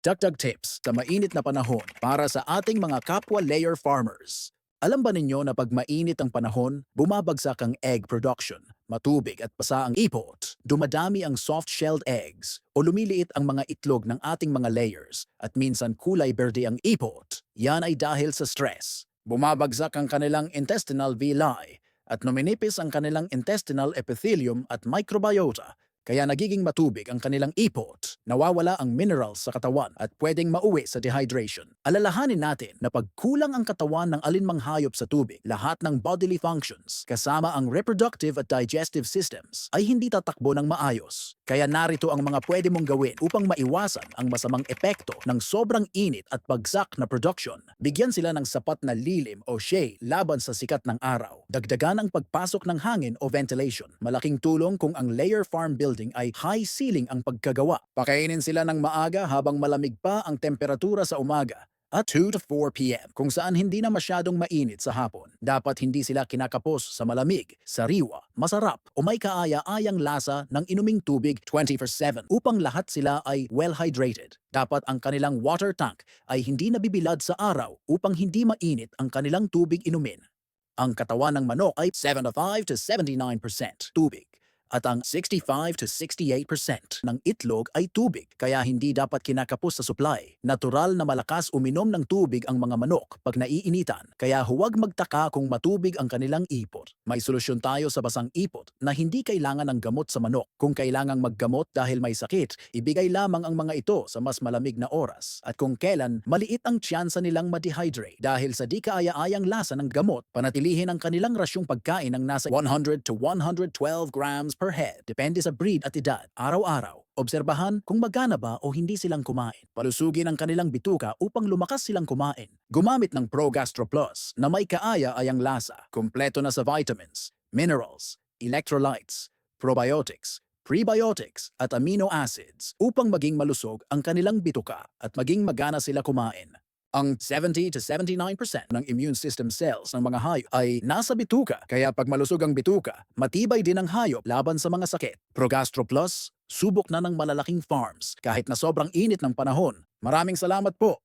Dagdag tips sa mainit na panahon para sa ating mga kapwa layer farmers. Alam ba ninyo na pag mainit ang panahon, bumabagsak ang egg production, matubig at pasa ang ipot, dumadami ang soft-shelled eggs o lumiliit ang mga itlog ng ating mga layers at minsan kulay berde ang ipot. Yan ay dahil sa stress. Bumabagsak ang kanilang intestinal villi at numinipis ang kanilang intestinal epithelium at microbiota kaya nagiging matubig ang kanilang ipot, nawawala ang minerals sa katawan at pwedeng mauwi sa dehydration. Alalahanin natin na pag kulang ang katawan ng alinmang hayop sa tubig, lahat ng bodily functions, kasama ang reproductive at digestive systems, ay hindi tatakbo ng maayos. Kaya narito ang mga pwede mong gawin upang maiwasan ang masamang epekto ng sobrang init at bagsak na production. Bigyan sila ng sapat na lilim o shade laban sa sikat ng araw. Dagdagan ang pagpasok ng hangin o ventilation. Malaking tulong kung ang layer farm building ay high ceiling ang pagkagawa. Pakainin sila ng maaga habang malamig pa ang temperatura sa umaga at 2 to 4 p.m. kung saan hindi na masyadong mainit sa hapon. Dapat hindi sila kinakapos sa malamig, sariwa, masarap o may kaaya-ayang lasa ng inuming tubig 24-7 upang lahat sila ay well hydrated. Dapat ang kanilang water tank ay hindi nabibilad sa araw upang hindi mainit ang kanilang tubig inumin. Ang katawan ng manok ay 75 to 79% tubig at ang 65 to 68% ng itlog ay tubig kaya hindi dapat kinakapos sa supply. Natural na malakas uminom ng tubig ang mga manok pag naiinitan kaya huwag magtaka kung matubig ang kanilang ipot. May solusyon tayo sa basang ipot na hindi kailangan ng gamot sa manok. Kung kailangang maggamot dahil may sakit, ibigay lamang ang mga ito sa mas malamig na oras. At kung kailan, maliit ang tsansa nilang ma-dehydrate dahil sa di kaaya-ayang lasa ng gamot, panatilihin ang kanilang rasyong pagkain ng nasa 100 to 112 grams per head. Depende sa breed at edad. Araw-araw, obserbahan kung magana ba o hindi silang kumain. Palusugin ang kanilang bituka upang lumakas silang kumain. Gumamit ng ProGastro Plus na may kaaya-ayang lasa. Kumpleto na sa vitamins, minerals, electrolytes, probiotics, prebiotics at amino acids upang maging malusog ang kanilang bituka at maging magana sila kumain. Ang 70 to 79% ng immune system cells ng mga hayop ay nasa bituka kaya pag malusog ang bituka, matibay din ang hayop laban sa mga sakit. Progastro Plus, subok na ng malalaking farms kahit na sobrang init ng panahon. Maraming salamat po.